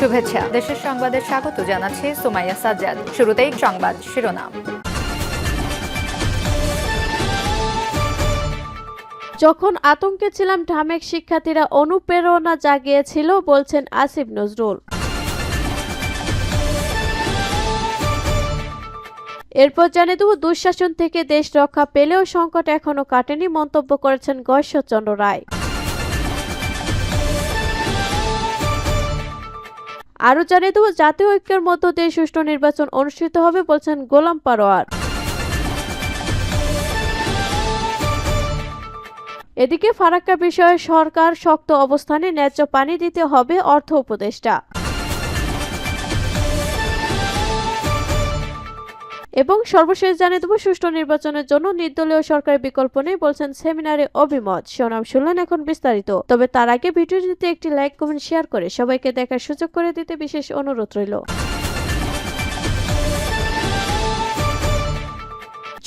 শুভেচ্ছা। দেশের সংবাদে স্বাগত জানাচ্ছে সুমাইয়া সাজ্জাদ। শুরুতেই সংবাদ শিরোনাম। যখন আতঙ্কে ছিলাম, ঢামেক শিক্ষার্থীরা অনুপ্রেরণা জাগিয়েছিল, বলছেন আসিফ নজরুল। এরপর জানিয়ে দেব, দুঃশাসন থেকে দেশ রক্ষা পেলেও সংকট এখনও কাটেনি, মন্তব্য করেছেন গশ্বরচন্দ্র রায়। আরও জানিয়ে দেব, জাতীয় ঐক্যের মধ্য দিয়ে সুষ্ঠু নির্বাচন অনুষ্ঠিত হবে বলছেন গোলাম পারোয়ার এদিকে ফারাক্কা বিষয়ে সরকার শক্ত অবস্থানে ন্যায্য পানি দিতে হবে অর্থ উপদেষ্টা। এবং সর্বশেষ জানিয়ে দেবো, সুষ্ঠু নির্বাচনের জন্য নির্দলীয় সরকারের বিকল্প নেই বলছেন সেমিনারে অভিমত। শিরোনাম শুনলেন এখন বিস্তারিত। তবে তার আগে ভিডিওটিতে একটি লাইক, কমেন্ট, শেয়ার করে সবাইকে দেখার সুযোগ করে দিতে বিশেষ অনুরোধ রইল।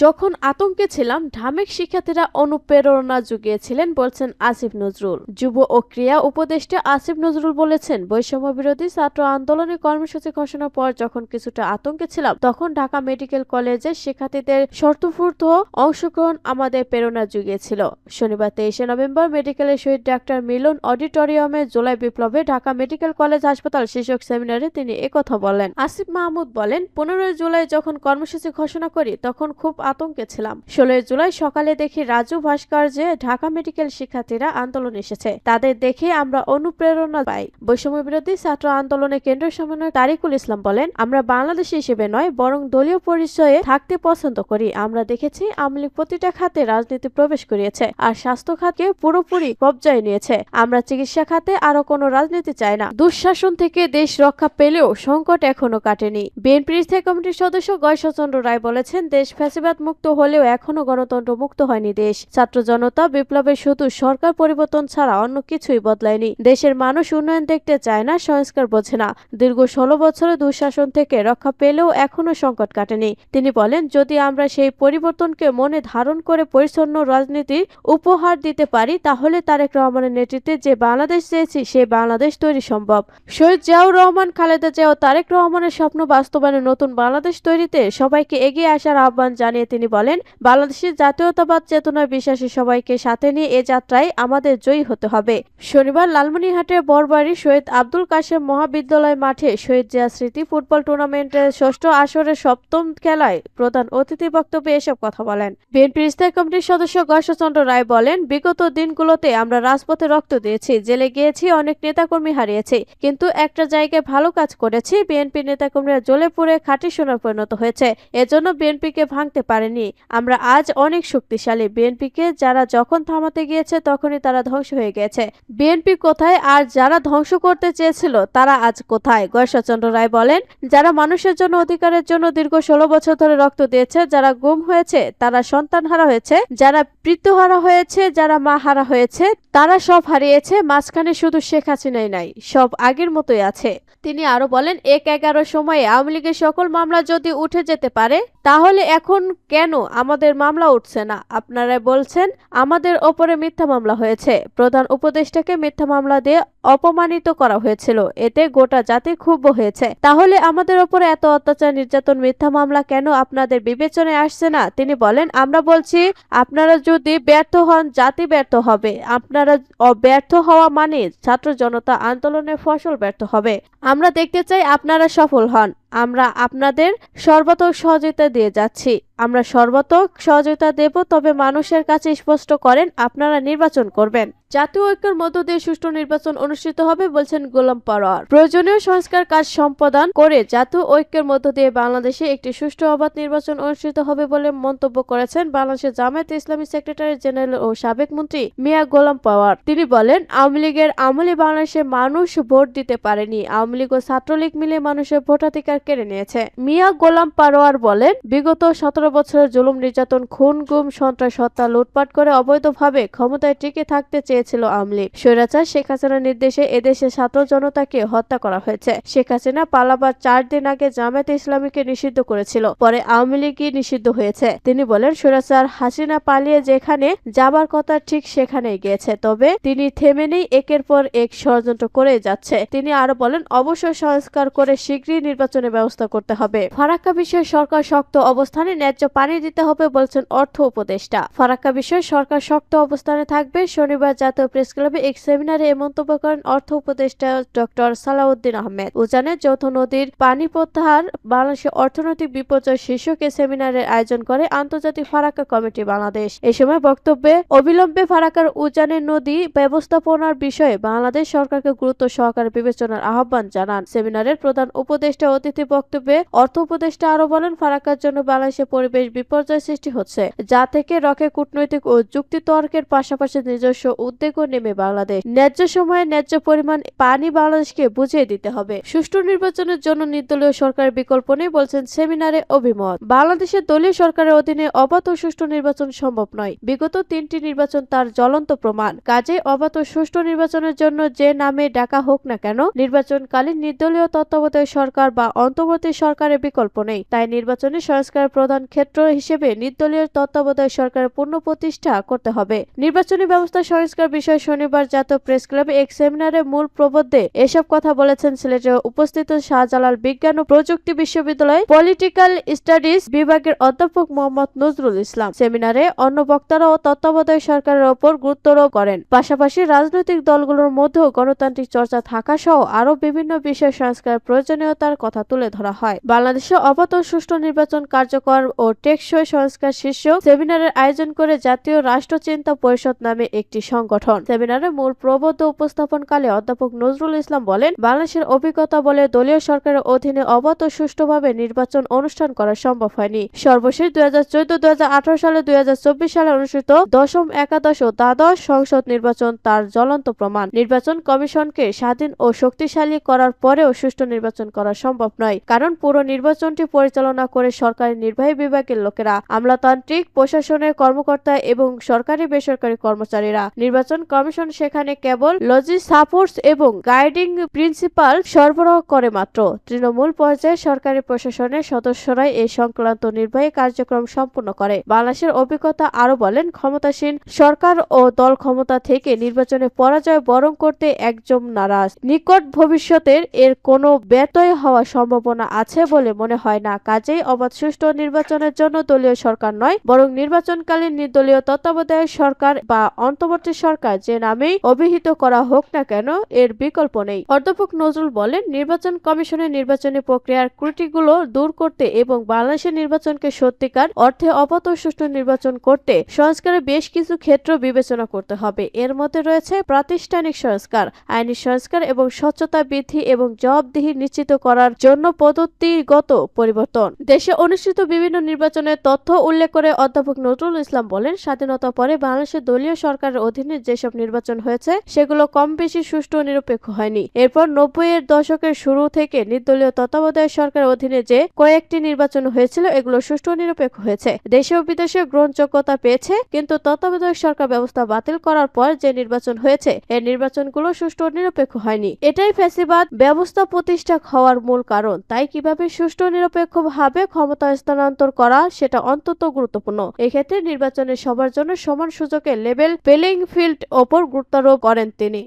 যখন আতঙ্কে ছিলাম ঢামেক শিক্ষার্থীরা অনুপ্রেরণা জুগিয়েছিলেন বলছেন আসিফ নজরুল। যুব ও ক্রিয়া উপদেষ্টা আসিফ নজরুল বলেছেন, বৈষম্য বিরোধী ছাত্র আন্দোলনের কর্মসূচি ঘোষণার পর যখন কিছুটা আতঙ্কে ছিলাম, তখন ঢাকা মেডিকেল কলেজে শিক্ষার্থীদের শর্তপূর্ত অংশগ্রহণ আমাদের প্রেরণা জুগিয়েছিল। শনিবার তেইশে নভেম্বর মেডিকেলের শহীদ ডাক্তার মিলন অডিটোরিয়ামে জুলাই বিপ্লবে ঢাকা মেডিকেল কলেজ হাসপাতাল শীর্ষক সেমিনারে তিনি একথা বলেন। আসিফ মাহমুদ বলেন, পনেরোই জুলাই যখন কর্মসূচি ঘোষণা করি, তখন খুব আতঙ্কে ছিলাম। ষোলোই জুলাই সকালে দেখি রাজু ভাস্কর্যে ঢাকা মেডিকেল শিক্ষার্থীরা আন্দোলন এসেছে। তাদের দেখে আমরা অনুপ্রেরণা পাই। বৈষম্য বিরোধী ছাত্র আন্দোলনের কেন্দ্রীয় সমন্বয় তারিকুল ইসলাম বলেন, আমরা বাংলাদেশি হিসেবে নয়, বরং দলীয় পরিচয়ে থাকতে পছন্দ করি। আমরা দেখেছি আওয়ামী লীগ প্রতিটা খাতে রাজনীতি প্রবেশ করিয়েছে আর স্বাস্থ্য খাতকে পুরোপুরি কবজায় নিয়েছে। আমরা চিকিৎসা খাতে আরও কোনো রাজনীতি চাই না। দুঃশাসন থেকে দেশ রক্ষা পেলেও সংকট এখনও কাটেনি। বিএনপির স্থায়ী কমিটির সদস্য গয়েশ্বরচন্দ্র রায় বলেছেন, দেশ ফ্যাসিবাদ মুক্ত হলেও এখনও গণতন্ত্র মুক্ত হয়নি দেশ। ছাত্র জনতা, বিপ্লবের শুধু সরকার পরিবর্তন ছাড়া অন্য কিছুই বদলায়নি। দেশের মানুষ উন্নয়ন দেখতে চায় না, সংস্কার বোঝে না। দীর্ঘ ষোলো বছরের দুঃশাসন থেকে রক্ষা পেলেও এখনও সংকট কাটেনি। তিনি বলেন, যদি আমরা সেই পরিবর্তনকে মনে ধারণ করে পরিচ্ছন্ন রাজনীতির উপহার দিতে পারি, তাহলে তারেক রহমানের নেতৃত্বে যে বাংলাদেশ চেয়েছি সেই বাংলাদেশ তৈরি সম্ভব। শহীদ জিয়াউর রহমান, খালেদা জিয়া ও তারেক রহমানের স্বপ্ন বাস্তবায়নে নতুন বাংলাদেশ তৈরিতে সবাইকে এগিয়ে আসার আহ্বান জানিয়ে তিনি বলেন, বাংলাদেশের জাতীয়তাবাদ চেতনায় বিশ্বাসী সবাইকে সাথে নিয়ে এ যাত্রায় আমাদের জয়ী হতে হবে। শনিবার লালমনিরহাটের বরবাড়ি শহীদ আব্দুল কাশেম মহাবিদ্যালয় মাঠে শহীদ জিয়া স্মৃতি ফুটবল টুর্নামেন্টের ষষ্ঠ আসরের সপ্তম খেলায় প্রধান অতিথি বক্তব্যে এসব কথা বলেন। বিএনপির স্থায়ী কমিটির সদস্য গর্ষচন্দ্র রায় বলেন, বিগত দিনগুলোতে আমরা রাজপথে রক্ত দিয়েছি, জেলে গিয়েছি, অনেক নেতাকর্মী হারিয়েছি, কিন্তু একটা জায়গায় ভালো কাজ করেছি বিএনপি নেতাকর্মীরা জ্বলে পুড়ে খাঁটি সোনার পরিণত হয়েছে, এজন্য বিএনপিকে ভাঙতে পারেনি। আমরা আজ অনেক শক্তিশালী। বিএনপিকে যারা যখন থামাতে গিয়েছে, তখনই তারা ধ্বংস হয়ে গেছে। বিএনপি কোথায় আর যারা ধ্বংস করতে চেয়েছিল, তারা আজ কোথায়? গয়েশ্বরচন্দ্র রায় বলেন, যারা মানুষের জন্য, অধিকারের জন্য দীর্ঘ ষোলো বছর ধরে রক্ত দিয়েছে, যারা গুম হয়েছে, তারা সন্তান হারা হয়েছে। যারা পিতৃহারা হয়েছে, যারা মা হারা হয়েছে, তারা সব হারিয়েছে। মাঝখানে শুধু শেখ হাসিনাই নাই, সব আগের মতোই আছে। তিনি আরও বলেন, এক এগারো সময়ে আওয়ামী লীগের সকল মামলা যদি উঠে যেতে পারে, তাহলে এখন কেন আমাদের মামলা উঠছে না? আপনারা বলছেন, আমাদের ওপরে মিথ্যা মামলা হয়েছে। প্রধান উপদেষ্টাকে মিথ্যা মামলা দিয়ে অপমানিত করা হয়েছিল। এতে গোটা জাতি ক্ষুব্ধ হয়েছে। তাহলে আমাদের ওপরে এত অত্যাচার, নির্যাতন, মিথ্যা মামলা কেন আপনাদের বিবেচনায় আসছে না? তিনি বলেন, আমরা বলছি, আপনারা যদি ব্যর্থ হন, জাতি ব্যর্থ হবে। আপনারা অ- ব্যর্থ হওয়া মানে ছাত্র জনতা আন্দোলনের ফসল ব্যর্থ হবে। আমরা দেখতে চাই আপনারা সফল হন। আমরা আপনাদের সর্বাত্মক সহযোগিতা দিয়ে যাচ্ছি। আমরা সর্বাত্মক সহযোগিতা দেব, তবে মানুষের কাছে স্পষ্ট করেন, আপনারা নির্বাচন করবেন। জাতীয় ঐক্যের মধ্য দিয়ে সুষ্ঠু নির্বাচন অনুষ্ঠিত হবে বলছেন গোলাম পারোয়ার। প্রয়োজনীয় সংস্কার কাজ সম্পাদন করে জাতীয় ঐক্যের মধ্য দিয়ে বাংলাদেশে একটি সুষ্ঠু অবাধ নির্বাচন অনুষ্ঠিত হবে বলে মন্তব্য করেছেন বাংলাদেশের জামায়াত ইসলামী সেক্রেটারি জেনারেল ও সাবেক মন্ত্রী মিয়া গোলাম পাওয়ার তিনি বলেন, আওয়ামী লীগের আমলে বাংলাদেশে মানুষ ভোট দিতে পারেনি। আওয়ামী লীগ ও ছাত্রলীগ মিলে মানুষের ভোটাধিকার কেড়ে নিয়েছে। মিয়া গোলাম পারোয়ার বলেন, বিগত সতেরো বছরের জুলুম নির্যাতন, খুন, গুম, সন্ত্রাস, হত্যা, লুটপাট করে অবৈধভাবে ক্ষমতায় টিকে থাকতে চেয়েছিল আওয়ামী লীগ। স্বৈরাচার শেখ হাসিনার নির্দেশে এদেশে ছাত্র জনতাকে হত্যা করা হয়েছে। শেখ হাসিনা পালাবার চার দিন আগে জামায়াতে ইসলামীকে নিষিদ্ধ করেছিল, পরে আওয়ামী লীগই নিষিদ্ধ হয়েছে। তিনি বলেন, স্বৈরাচার হাসিনা পালিয়ে যেখানে যাবার কথা ঠিক সেখানেই গিয়েছে, তবে তিনি থেমে নেই, একের পর এক ষড়যন্ত্র করে যাচ্ছে। তিনি আরও বলেন অবশ্যই সংস্কার করে শীঘ্রই নির্বাচনের ব্যবস্থা করতে হবে। ফারাক্কা বিষয়ে সরকার শক্ত অবস্থানে ন্যায্য পানি দিতে হবে বলছেন অর্থ উপদেষ্টা। ফারাক্কা বিষয়ে সরকার শক্ত অবস্থানে থাকবে। শনিবার জাতীয় প্রেস ক্লাবে এক সেমিনারে এ মন্তব্য করেন অর্থ উপদেষ্টা ডক্টর সালাউদ্দিন আহমেদ। উজানে যৌথ নদীর পানি প্রত্যাহার বাংলাদেশের অর্থনৈতিক বিপর্যয় শীর্ষক এ সেমিনারের আয়োজন করে আন্তর্জাতিক ফারাক্কা কমিটি বাংলাদেশ। এ সময় বক্তব্যে অবিলম্বে ফারাক্কার উজানের নদী ব্যবস্থাপনার বিষয়ে বাংলাদেশ সরকারকে গুরুত্ব সহকারে বিবেচনার আহ্বান জানান। সেমিনারের প্রধান উপদেষ্টা অতিথি বক্তব্যে অর্থ উপদেষ্টা আরও বলেন, ফারাক্কার জন্য বাংলাদেশের পরিবেশ বিপর্যয় সৃষ্টি হচ্ছে, যা থেকে রকে কূটনৈতিক ও যুক্তিতর্কের পাশাপাশি নিজস্ব উদ্বেগও নেমে বাংলাদেশ। ন্যায্য সময়ে ন্যায্য পরিমাণ পানি বাংলাদেশকে বুঝিয়ে দিতে হবে। সুষ্ঠু নির্বাচনের জন্য নির্দলীয় সরকারের বিকল্প নেই বলছেন সেমিনারে অভিমত। বাংলাদেশের দলীয় সরকারের অধীনে অবাধ ও সুষ্ঠু নির্বাচন সম্ভব নয়। বিগত তিনটি নির্বাচন তার জ্বলন্ত প্রমাণ। কাজে অবাধ ও সুষ্ঠু নির্বাচনের জন্য যে নামে ডাকা হোক না কেন, নির্বাচনকালীন নির্দলীয় তত্ত্বাবধায়ক সরকার বা অন্তর্বর্তী সরকারের বিকল্প নেই। তাই নির্বাচনী সংস্কার প্রধান ক্ষেত্র হিসেবে নির্দলীয় তত্ত্বাবধায়ক সরকারের পূর্ণ প্রতিষ্ঠা করতে হবে। নির্বাচনী ব্যবস্থা সংস্কার বিষয়ে শনিবার জাতীয় প্রেস ক্লাবে এক সেমিনারে মূল প্রবন্ধে এসব কথা বলেছেন সিলেটে উপস্থিত শাহজালাল বিজ্ঞান ও প্রযুক্তি বিশ্ববিদ্যালয় পলিটিক্যাল স্টাডিজ বিভাগের অধ্যাপক মোহাম্মদ নজরুল ইসলাম। সেমিনারে অন্য বক্তারা ও তত্ত্বাবধায়ক সরকারের ওপর গুরুত্বারোপ করেন। পাশাপাশি রাজনৈতিক দলগুলোর মধ্যেও গণতান্ত্রিক চর্চা থাকা সহ আরও বিভিন্ন বিষয় সংস্কার প্রয়োজনীয়তার কথা তুলে ধরা হয়। বাংলাদেশে অবাধ সুষ্ঠু নির্বাচন কার্যকর ও টেকসই সংস্কার শীর্ষক সেমিনারের আয়োজন করে জাতীয় রাষ্ট্রচিন্তা পরিষদ নামে একটি সংগঠন। সেমিনারে মূল প্রবন্ধ উপস্থাপনকালে অধ্যাপক নজরুল ইসলাম বলেন, বাংলাদেশের অভিজ্ঞতা বলে দলীয় সরকারের অধীনে অবাধ ও সুষ্ঠুভাবে নির্বাচন অনুষ্ঠান করা সম্ভব হয়নি। সর্বশেষ দুই হাজার চোদ্দ, দুই হাজার আঠারো সালে দুই হাজার চব্বিশ সালে অনুষ্ঠিত দশম একাদশ ও দ্বাদশ সংসদ নির্বাচন তার জ্বলন্ত প্রমাণ। নির্বাচন কমিশনকে স্বাধীন ও শক্তিশালী করার পরেও সুষ্ঠু নির্বাচন করা সম্ভব নয়। কারণ পুরো নির্বাচনটি পরিচালনা করে সরকারি নির্বাহী বিভাগের লোকেরা, আমলাতান্ত্রিক, প্রশাসনের কর্মকর্তা এবং সরকারি বেসরকারি কর্মচারীরা। নির্বাচন কমিশন সেখানে কেবল লজি সাপোর্টস এবং গাইডিং প্রিন্সিপাল সরবরাহ করে মাত্র। তৃণমূল পর্যায়ে সরকারি প্রশাসনের সদস্যরাই এই সংক্রান্ত নির্বাহী কার্যক্রম সম্পন্ন করে। বাংলাদেশের অভিজ্ঞতা আরও বলেন, ক্ষমতাসীন সরকার ও দল ক্ষমতা থেকে নির্বাচনে পরাজয় বরং করতে একজন নারাজ। নিকট ভবিষ্যতের এর কোনো ব্যতয় হওয়ার সম্ভাবনা আছে বলে মনে হয় না। কাজেই অবাধ সুষ্ঠু নির্বাচনের জন্য দলীয় সরকার নয়, বরং নির্বাচনকালীন নির্দলীয় তত্ত্বাবধায়ক সরকার বা অন্তর্বর্তী সরকার যে নামেই অভিহিত করা হোক না কেন, এর বিকল্প নেই। অধ্যাপক নজরুল বলেন, নির্বাচন কমিশনের নির্বাচনী প্রক্রিয়ার ত্রুটিগুলো দূর করতে এবং বাংলাদেশের নির্বাচনকে সত্যিকার অর্থে অবাধ সুষ্ঠু নির্বাচন করতে সংস্কারে বেশ কিছু ক্ষেত্র বিবেচনা করতে হবে। এর মধ্যে রয়েছে প্রাতিষ্ঠানিক সংস্কার, আইনি সংস্কার এবং স্বচ্ছতা বৃদ্ধি এবং জবাবদিহি নিশ্চিত করার জন্য পদ্ধতিগত পরিবর্তন। দেশে অনুষ্ঠিত বিভিন্ন নির্বাচনের তথ্য উল্লেখ করে অধ্যাপক নজরুল ইসলাম বলেন, স্বাধীনতা পরে বাংলাদেশের দলীয় সরকারের অধীনে যেসব নির্বাচন হয়েছে, সেগুলো কম বেশি সুষ্ঠু নিরপেক্ষ হয়নি। এরপর নব্বই এর দশকের শুরু থেকে নির্দলীয় তত্ত্বাবধায়ক সরকারের অধীনে যে কয়েকটি নির্বাচন হয়েছিল, এগুলো সুষ্ঠু নিরপেক্ষ হয়েছে। দেশে ও বিদেশে গ্রহণযোগ্যতা পেয়েছে, কিন্তু তত্ত্বাবধায়ক সরকার ব্যবস্থা বাতিল করার পর যে নির্বাচন হয়েছে এর নির্বাচনগুলো সুষ্ঠু নিরপেক্ষ হয়নি। এটাই ফ্যাসিবাদ, ব্যবস্থা প্রতিষ্ঠা হওয়ার মূল কারণ। তাই কীভাবে সুষ্ঠু, নিরপেক্ষ নিরপেক্ষভাবে ক্ষমতা স্থানান্তর করা সেটা অন্তত গুরুত্বপূর্ণ। এক্ষেত্রে নির্বাচনে সবার জন্য সমান সুযোগে লেভেল প্লেইং ফিল্ড ওপর গুরুত্বারোপ করেন তিনি।